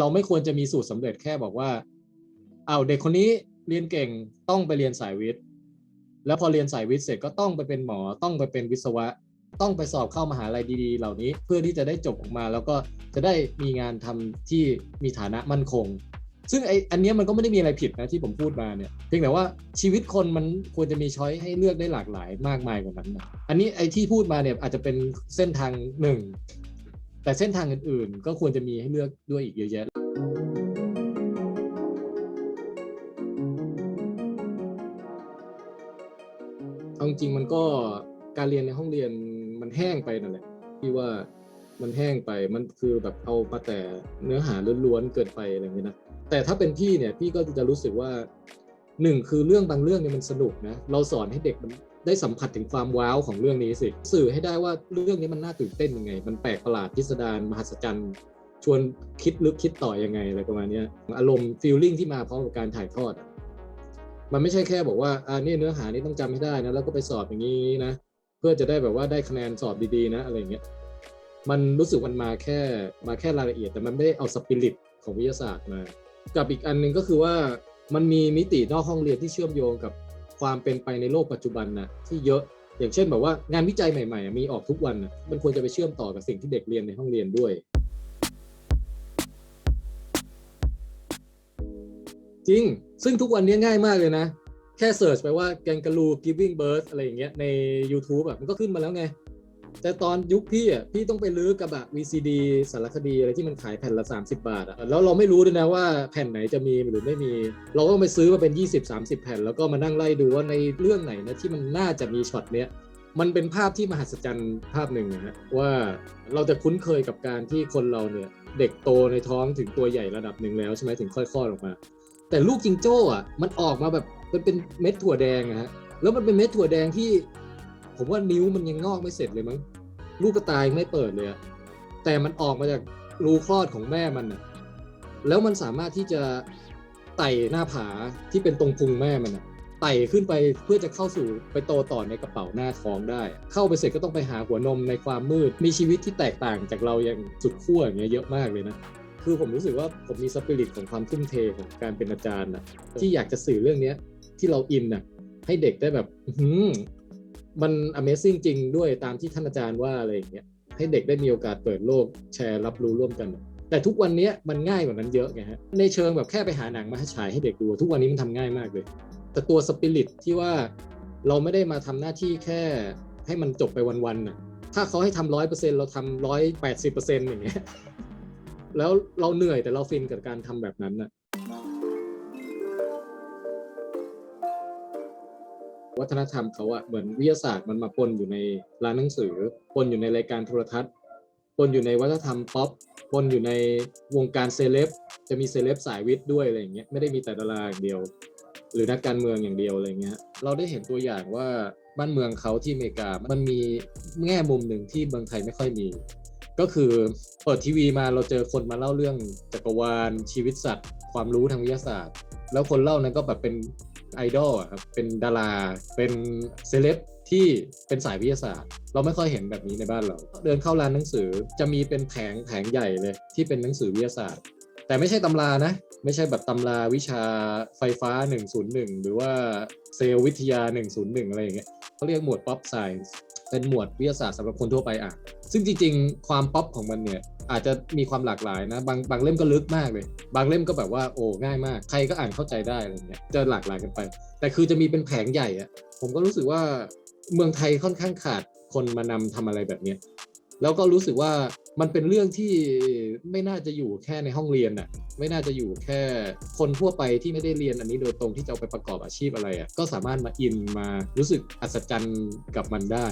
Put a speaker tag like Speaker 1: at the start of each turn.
Speaker 1: เราไม่ควรจะมีสูตรสำเร็จแค่บอกว่า เอาเด็กคนนี้เรียนเก่งต้องไปเรียนสายวิทย์ แล้วพอเรียนสายวิทย์เสร็จก็ต้องไปเป็นหมอต้องไปเป็นวิศวะ ต้องไปสอบเข้ามหาลัยดี ๆ เหล่านี้เพื่อที่จะได้จบออกมา แล้วก็จะได้มีงานทำที่มีฐานะมั่นคง ซึ่งไออันนี้มันก็ไม่ได้มีอะไรผิดนะที่ผมพูดมาเนี่ยเพียงแต่ว่าชีวิตคนมันควรจะมีช้อยให้เลือกได้หลากหลายมากมายกว่านั้นนะอันนี้ไอที่พูดมาเนี่ยอาจจะเป็นเส้นทางหนึ่ง แต่เส้นทางอื่นๆ ก็ควรจะมีให้เลือกด้วยอีกเยอะแยะเอาจริงมันก็การเรียนในห้องเรียนมันแห้งไปนั่นแหละพี่ว่ามันแห้งไปมันคือแบบเอามาแต่เนื้อหาล้วนๆเกินไปอะไรอย่างเงี้ยนะแต่ถ้าเป็นพี่เนี่ยพี่ก็จะรู้สึกว่าหนึ่งคือเรื่องบางเรื่องเนี่ยมันสนุกนะเราสอนให้เด็กมัน ได้สัมผัสถึงความว้าวของเรื่องนี้สิสื่อให้ได้ว่าเรื่องนี้มันน่าตื่นเต้นยังไง มันแปลกประหลาดพิสดารมหัศจรรย์ชวนคิดลึกคิดต่อยังไงอะไรประมาณนี้อารมณ์ฟีลลิ่งที่มาพร้อมกับการถ่ายทอด มันไม่ใช่แค่บอกว่าอ่านี่เนื้อหานี้ต้องจำให้ได้นะแล้วก็ไปสอบอย่างนี้นะเพื่อจะได้แบบว่าได้คะแนนสอบดีๆนะอะไรอย่างเงี้ยมันรู้สึกมันมาแค่มาแค่รายละเอียด แต่มันไม่ได้เอาสปิริตของวิทยาศาสตร์มา กับอีกอันหนึ่งก็คือว่ามันมีมิตินอกห้องเรียนที่เชื่อมโยงกับ ความเป็นไปในโลกปัจจุบันนะที่เยอะอย่างเช่นแบบว่างานวิจัยใหม่ๆอ่มีออกทุกวันนะมันควรจะไปเชื่อมต่อกับสิ่งที่เด็กเรียนในห้องเรียนด้วย จริง ซึ่งทุกวันนี้ง่ายมากเลยนะ แค่เสิร์ชไปว่าแกงกะลู giving birth อะไรอย่างเงี้ยใน YouTube อะมันก็ขึ้นมาแล้วไง แต่ตอนยุคพี่อะพี่ต้องไปลื้อกระบะ VCD สารคดีอะไรที่มันขายแผ่นละ 30 บาทอะแล้วเราไม่รู้ด้วยนะว่าแผ่นไหนจะมีหรือไม่มี เราก็ต้องไปซื้อมาเป็น 20-30 แผ่น แล้วก็มานั่งไล่ดูว่าในเรื่องไหนนะที่มันน่าจะมีช็อตเนี้ยมันเป็นภาพที่มหัศจรรย์ภาพหนึ่งนะฮะว่าเราจะคุ้นเคยกับการที่คนเราเนี่ยเด็กโตในท้องถึงตัวใหญ่ระดับหนึ่งแล้วใช่ไหมถึงค่อยคลอออกมา แต่ลูกจิงโจ้อะมันออกมาแบบมันเป็นเม็ดถั่วแดงอะฮะแล้วมันเป็นเม็ดถั่วแดงที่ ผมว่านิ้วมันยังงอกไม่เสร็จเลยมั้งลูกกระตายไม่เปิดเลยแต่มันออกมาจากรูคลอดของแม่มันอะแล้วมันสามารถที่จะไต่หน้าผาที่เป็นตรงพุงแม่มันอะไต่ขึ้นไปเพื่อจะเข้าสู่ไปโตต่อในกระเป๋าหน้าท้องได้ เข้าไปเสร็จก็ต้องไปหาหัวนมในความมืด มีชีวิตที่แตกต่างจากเราอย่างสุดขั้วอย่างเงี้ยเยอะมากเลยนะคือผมรู้สึกว่าผมมีสปิริตของความทุ่มเทของการเป็นอาจารย์นะที่อยากจะสื่อเรื่องเนี้ยที่เราอินนะให้เด็กได้แบบ มัน Amazing จริงด้วยตามที่ท่านอาจารย์ว่าอะไรอย่างเงี้ยให้เด็กได้มีโอกาสเปิดโลกแชร์รับรู้ร่วมกัน แต่ทุกวันนี้มันง่ายกว่านั้นเยอะไงฮะในเชิงแบบแค่ไปหาหนังมาให้ฉายให้เด็กดู ทุกวันนี้มันทำง่ายมากเลย แต่ตัวสปิริตที่ว่าเราไม่ได้มาทำหน้าที่แค่ให้มันจบไปวันๆน่ะถ้าเขาให้ทำร้อยเปอร์เซ็นต์เราทำร้อยแปดสิบเปอร์เซ็นต์อย่างเงี้ยแล้วเราเหนื่อยแต่เราฟินกับการทำแบบนั้นน่ะ วัฒนธรรมเขาอะเหมือนวิทยาศาสตร์มันมาปนอยู่ในร้านหนังสือปนอยู่ในรายการโทรทัศน์ปนอยู่ในวัฒนธรรมป๊อปปนอยู่ในวงการเซเลบจะมีเซเลบสายวิทย์ด้วยอะไรอย่างเงี้ยไม่ได้มีแต่ดาราอย่างเดียว หรือนักการเมืองอย่างเดียวอะไรเงี้ยเราได้เห็นตัวอย่างว่าบ้านเมืองเขาที่อเมริกา มันมีแง่มุมหนึ่งที่เมืองไทยไม่ค่อยมี ก็คือเปิดทีวีมาเราเจอคนมาเล่าเรื่องจักรวาลชีวิตสัตว์ ความรู้ทางวิทยาศาสตร์ แล้วคนเล่านั้นก็แบบเป็น ไอดอลอะครับเป็นดาราเป็นเซเลบที่เป็นสายวิทยาศาสตร์ เราไม่ค่อยเห็นแบบนี้ในบ้านเรา เดินเข้าร้านหนังสือจะมีเป็นแผงแผงใหญ่เลยที่เป็นหนังสือวิทยาศาสตร์ แต่ไม่ใช่ตำรานะ ไม่ใช่แบบตำราวิชาไฟฟ้า 101 หรือว่าเซลล์วิทยา 101 อะไรอย่างเงี้ยเขาเรียกหมวด pop science เป็นหมวดวิทยาศาสตร์สำหรับคนทั่วไปอ่านซึ่งจริงๆ ความป๊อปของมันเนี่ย อาจจะมีความหลากหลายนะ บางบางเล่มก็ลึกมากเลย บางเล่มก็แบบว่าโอ้ง่ายมาก ใครก็อ่านเข้าใจได้อะไรเงี้ยจะหลากหลายกันไป แต่คือจะมีเป็นแผงใหญ่อะผมก็รู้สึกว่าเมืองไทยค่อนข้างขาดคนมานำทำอะไรแบบเนี้ยแล้วก็รู้สึกว่ามันเป็นเรื่องที่ไม่น่าจะอยู่แค่ในห้องเรียนน่ะไม่น่าจะอยู่แค่คนทั่วไปที่ไม่ได้เรียนอันนี้โดยตรงที่จะเอาไปประกอบอาชีพอะไรอะก็สามารถมาอินมารู้สึกอัศจรรย์กับมันได้